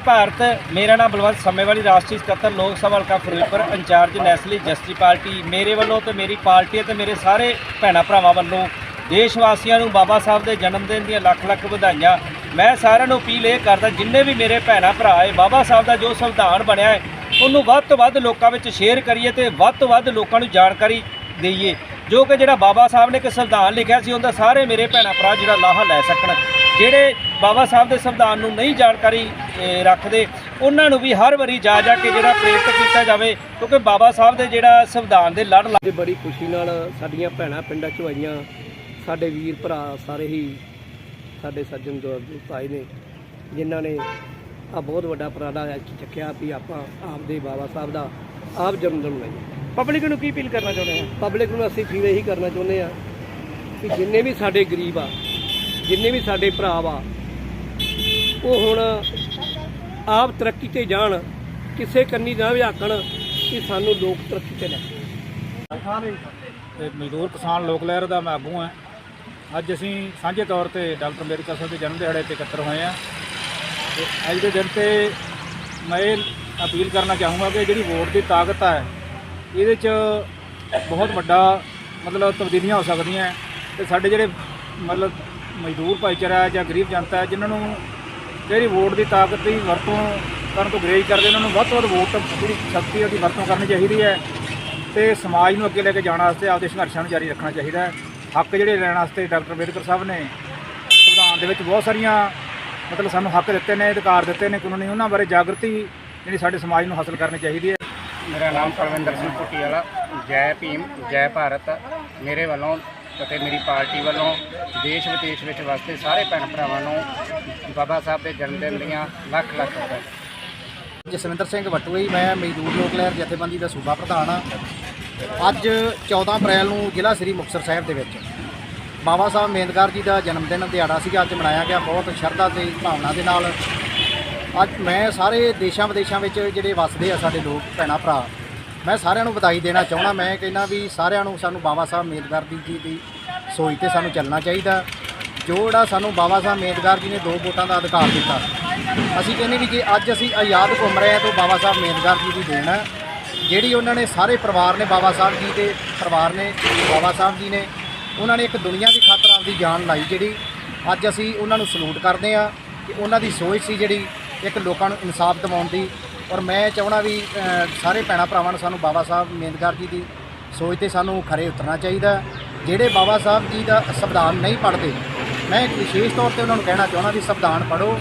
ਭਾਰਤ ਮੇਰਾ ਨਾਮ ਬਲਵੰਤ ਸਮੇਵਾਲੀ ਰਾਸ਼ਟਰੀ ਸਕੱਤਰ ਲੋਕ ਸਭਾ ਹਲਕਾ Firozpur in charge national justice party ਮੇਰੇ ਵੱਲੋਂ ਤੇ ਮੇਰੀ ਪਾਰਟੀ ਅਤੇ ਮੇਰੇ ਸਾਰੇ ਭੈਣਾ ਭਰਾਵਾਂ ਵੱਲੋਂ ਦੇਸ਼ ਵਾਸੀਆਂ ਨੂੰ ਬਾਬਾ ਸਾਹਿਬ ਦੇ ਜਨਮ ਦਿਨ ਦੀਆਂ ਲੱਖ ਲੱਖ ਵਧਾਈਆਂ ਮੈਂ ਸਾਰਿਆਂ ਨੂੰ ਅਪੀਲ ਇਹ ਕਰਦਾ, ਜਿੰਨੇ ਵੀ ਮੇਰੇ ਭੈਣਾਂ ਭਰਾ ਹੈ, ਬਾਬਾ ਸਾਹਿਬ ਦਾ ਜੋ ਸੰਵਿਧਾਨ ਬਣਿਆ ਹੈ, ਉਹਨੂੰ ਵੱਧ ਤੋਂ ਵੱਧ ਲੋਕਾਂ ਵਿੱਚ ਸ਼ੇਅਰ ਕਰੀਏ ਤੇ ਵੱਧ ਤੋਂ ਵੱਧ ਲੋਕਾਂ ਨੂੰ ਜਾਣਕਾਰੀ ਦੇਈਏ। ਜੋ ਕਿ ਜਿਹੜਾ ਬਾਬਾ ਸਾਹਿਬ ਨੇ ਇੱਕ ਸੰਵਿਧਾਨ ਲਿਖਿਆ ਸੀ, ਉਹਦਾ ਸਾਰੇ ਮੇਰੇ ਭੈਣਾਂ ਭਰਾ ਜਿਹੜਾ ਲਾਹਾ ਲੈ ਸਕਣ। ਜਿਹੜੇ ਬਾਬਾ ਸਾਹਿਬ ਦੇ ਸੰਵਿਧਾਨ ਨੂੰ ਨਹੀਂ ਜਾਣਕਾਰੀ ਰੱਖਦੇ, ਉਹਨਾਂ ਨੂੰ ਵੀ ਹਰ ਵਾਰੀ ਜਾ ਜਾ ਕੇ ਜਿਹੜਾ ਪ੍ਰੇਰਿਤ ਕੀਤਾ ਜਾਵੇ, ਕਿਉਂਕਿ ਬਾਬਾ ਸਾਹਿਬ ਦੇ ਜਿਹੜਾ ਸੰਵਿਧਾਨ ਦੇ ਲੜ ਤੇ ਬੜੀ ਖੁਸ਼ੀ ਨਾਲ ਸਾਡੀਆਂ ਭੈਣਾਂ ਪਿੰਡਾਂ ਚੋਂ ਆਈਆਂ, ਸਾਡੇ ਵੀਰ ਭਰਾ ਸਾਰੇ ਹੀ ਸਾਡੇ ਸੱਜਣ ਦੋਸਤ ਆਏ ਨੇ ਜਿਨ੍ਹਾਂ ਨੇ ਆ ਬਹੁਤ ਵੱਡਾ ਉਪਰਾਲਾ ਚੱਕਿਆ ਵੀ ਆਪਾਂ ਆਪਦੇ ਬਾਬਾ ਸਾਹਿਬ ਦਾ ਆਪ ਜਨਮ ਦਿਨ ਮਨਾਈਏ। ਪਬਲਿਕ ਨੂੰ ਕੀ ਅਪੀਲ ਕਰਨਾ ਚਾਹੁੰਦੇ ਆ ਪਬਲਿਕ ਨੂੰ ਅਸੀਂ ਫੀਲ ਇਹੀ ਕਰਨਾ ਚਾਹੁੰਦੇ ਆ ਕਿ ਜਿੰਨੇ ਵੀ ਸਾਡੇ ਗਰੀਬ ਆ ਜਿੰਨੇ ਵੀ ਸਾਡੇ ਭਰਾ ਵਾ ਉਹ ਹੁਣ ਆਪ ਤਰੱਕੀ ਤੇ ਜਾਣ ਕਿਸੇ ਕੰਨੀ ਨਾ ਵੀ ਆਕਣ ਕਿ ਸਾਨੂੰ ਲੋਕ ਤਰੱਕੀ ਤੇ ਲੈ ਤੇ ਮਜ਼ਦੂਰ ਕਿਸਾਨ ਲੋਕ ਲਹਿਰ ਦਾ ਮੈਂ ਆਗੂ ਹਾਂ। ਅੱਜ ਅਸੀਂ ਸਾਂਝੇ ਤੌਰ ਤੇ ਡਾਕਟਰ ਅੰਬੇਦਕਰ ਸਾਹਿਬ ਦੇ ਜਨਮ ਦਿਹਾੜੇ ਤੇ ਇਕੱਤਰ ਹੋਏ ਹਾਂ। ਤੇ ਅੱਜ ਦੇ ਦਿਨ ਤੇ ਮੈਂ ਇਹ ਅਪੀਲ ਕਰਨਾ ਚਾਹੂੰਗਾ ਕਿ ਜਿਹੜੀ ਵੋਟ ਦੀ ਤਾਕਤ ਹੈ, ਇਹਦੇ 'ਚ ਬਹੁਤ ਵੱਡਾ ਮਤਲਬ ਤਬਦੀਲੀਆਂ ਹੋ ਸਕਦੀਆਂ ਤੇ ਸਾਡੇ ਜਿਹੜੇ ਮਤਲਬ ਮਜ਼ਦੂਰ ਭਾਈਚਾਰਾ ਜਾਂ ਗਰੀਬ ਜਨਤਾ ਹੈ, ਜਿਨ੍ਹਾਂ ਨੂੰ ਜਿਹੜੀ ਵੋਟ ਦੀ ਤਾਕਤ ਦੀ ਵਰਤੋਂ ਕਰਨ ਤੋਂ ਗੁਰੇਜ਼ ਕਰਦੇ, ਉਹਨਾਂ ਨੂੰ ਵੱਧ ਤੋਂ ਵੱਧ ਵੋਟ ਜਿਹੜੀ ਸ਼ਕਤੀ ਉਹਦੀ ਵਰਤੋਂ ਕਰਨੀ ਚਾਹੀਦੀ ਹੈ ਤੇ ਸਮਾਜ ਨੂੰ ਅੱਗੇ ਲੈ ਕੇ ਜਾਣ ਵਾਸਤੇ ਆਪਦੇ ਸੰਘਰਸ਼ਾਂ ਨੂੰ ਜਾਰੀ ਰੱਖਣਾ ਚਾਹੀਦਾ ਹੈ। ਹੱਕ ਜਿਹੜੇ ਲੈਣ ਵਾਸਤੇ ਡਾਕਟਰ ਅੰਬੇਡਕਰ ਸਾਹਿਬ ਨੇ ਸੰਵਿਧਾਨ ਦੇ ਵਿੱਚ ਬਹੁਤ ਸਾਰੀਆਂ ਮਤਲਬ ਸਾਨੂੰ ਹੱਕ ਦਿੱਤੇ ਨੇ ਅਧਿਕਾਰ ਦਿੱਤੇ ਨੇ ਕਾਨੂੰਨੀ ਉਹਨਾਂ ਬਾਰੇ ਜਾਗਰਤੀ ਜਿਹੜੀ ਸਾਡੇ ਸਮਾਜ ਨੂੰ ਹਾਸਲ ਕਰਨੀ ਚਾਹੀਦੀ ਹੈ। ਮੇਰਾ ਨਾਮ ਪਰਵਿੰਦਰ ਸਿੰਘ ਪੁੱਟੀ ਵਾਲਾ ਜੈ ਭੀਮ ਜੈ ਭਾਰਤ। ਮੇਰੇ ਵੱਲੋਂ ਅਤੇ ਮੇਰੀ ਪਾਰਟੀ ਵੱਲੋਂ ਦੇਸ਼ ਵਿਦੇਸ਼ ਵਿੱਚ ਵਸਦੇ ਸਾਰੇ ਭੈਣ ਭਰਾਵਾਂ ਨੂੰ ਬਾਬਾ ਸਾਹਿਬ ਦੇ ਜਨਮ ਦਿਨ ਦੀਆਂ ਲੱਖ ਲੱਖ ਵਧਾਈਆਂ। ਜਸਵਿੰਦਰ ਸਿੰਘ ਵਟੂਈ ਮੈਂ ਮਜ਼ਦੂਰ ਲੋਕ ਲਹਿਰ ਜਥੇਬੰਦੀ ਦਾ ਸੂਬਾ ਪ੍ਰਧਾਨ ਹਾਂ। ਅੱਜ 14 ਅਪ੍ਰੈਲ ਨੂੰ ਜ਼ਿਲ੍ਹਾ ਸ੍ਰੀ ਮੁਕਤਸਰ ਸਾਹਿਬ ਦੇ ਵਿੱਚ ਬਾਬਾ ਸਾਹਿਬ ਮੇਦਗਾਰ ਜੀ ਦਾ ਜਨਮ ਦਿਨ ਦਿਹਾੜਾ ਸੀਗਾ। ਅੱਜ ਮਨਾਇਆ ਗਿਆ। ਬਹੁਤ ਸ਼ਰਧਾ ਤੇ ਭਾਵਨਾ ਦੇ ਨਾਲ ਅੱਜ ਮੈਂ ਸਾਰੇ ਦੇਸ਼ਾਂ ਵਿਦੇਸ਼ਾਂ ਵਿੱਚ ਜਿਹੜੇ ਵੱਸਦੇ ਆ ਸਾਡੇ ਲੋਕ, ਭੈਣਾਂ, ਭਰਾ, ਮੈਂ ਸਾਰਿਆਂ ਨੂੰ ਵਧਾਈ ਦੇਣਾ ਚਾਹੁੰਦਾ। ਮੈਂ ਕਹਿੰਦਾ ਵੀ ਸਾਰਿਆਂ ਨੂੰ ਸਾਨੂੰ ਬਾਬਾ ਸਾਹਿਬ ਮੇਦਗਾਰ ਜੀ ਦੀ ਸੋਚ ਤੇ ਸਾਨੂੰ ਚੱਲਣਾ ਚਾਹੀਦਾ। ਜੋ ਜਿਹੜਾ ਸਾਨੂੰ ਬਾਬਾ ਸਾਹਿਬ ਮੇਦਗਾਰ ਜੀ ਨੇ ਦੋ ਵੋਟਾਂ ਦਾ ਅਧਿਕਾਰ ਦਿੱਤਾ। ਅਸੀਂ ਕਹਿੰਦੇ ਵੀ ਜੇ ਅੱਜ ਅਸੀਂ ਆਜ਼ਾਦ ਘੁੰਮ ਰਹੇ ਹਾਂ ਤਾਂ ਬਾਬਾ ਸਾਹਿਬ ਮੇਦਗਾਰ ਜੀ ਦੀ ਦੇਣ ਹੈ। ਜਿਹੜੀ ਉਹਨਾਂ ਨੇ ਸਾਰੇ ਪਰਿਵਾਰ ਨੇ, ਬਾਬਾ ਸਾਹਿਬ ਜੀ ਦੇ ਪਰਿਵਾਰ ਨੇ, ਬਾਬਾ ਸਾਹਿਬ ਜੀ ਨੇ, ਉਹਨਾਂ ਨੇ ਇੱਕ ਦੁਨੀਆ ਦੀ ਖਾਤਰ ਆਪਦੀ ਜਾਨ ਲਾਈ, ਜਿਹੜੀ ਅੱਜ ਅਸੀਂ ਉਹਨਾਂ ਨੂੰ ਸਲੂਟ ਕਰਦੇ ਹਾਂ ਕਿ ਉਹਨਾਂ ਦੀ ਸੋਚ ਸੀ ਜਿਹੜੀ ਇੱਕ ਲੋਕਾਂ ਨੂੰ ਇਨਸਾਫ ਦਿਵਾਉਣ ਦੀ। ਔਰ ਮੈਂ ਚਾਹਣਾ ਵੀ ਸਾਰੇ ਭੈਣਾਂ ਭਰਾਵਾਂ ਨੂੰ ਸਾਨੂੰ ਬਾਬਾ ਸਾਹਿਬ ਮੇਦਗਾਰ ਜੀ ਦੀ ਸੋਚ ਤੇ ਸਾਨੂੰ ਖਰੇ ਉਤਰਨਾ ਚਾਹੀਦਾ ਜਿਹੜੇ ਬਾਬਾ ਸਾਹਿਬ ਜੀ ਦਾ ਸੰਵਿਧਾਨ ਨਹੀਂ ਪੜ੍ਹਦੇ, ਮੈਂ ਇੱਕ ਵਿਸ਼ੇਸ਼ ਤੌਰ ਤੇ ਉਹਨਾਂ ਨੂੰ ਕਹਿਣਾ ਚਾਹੁੰਦਾ ਵੀ ਸੰਵਿਧਾਨ ਪੜ੍ਹੋ।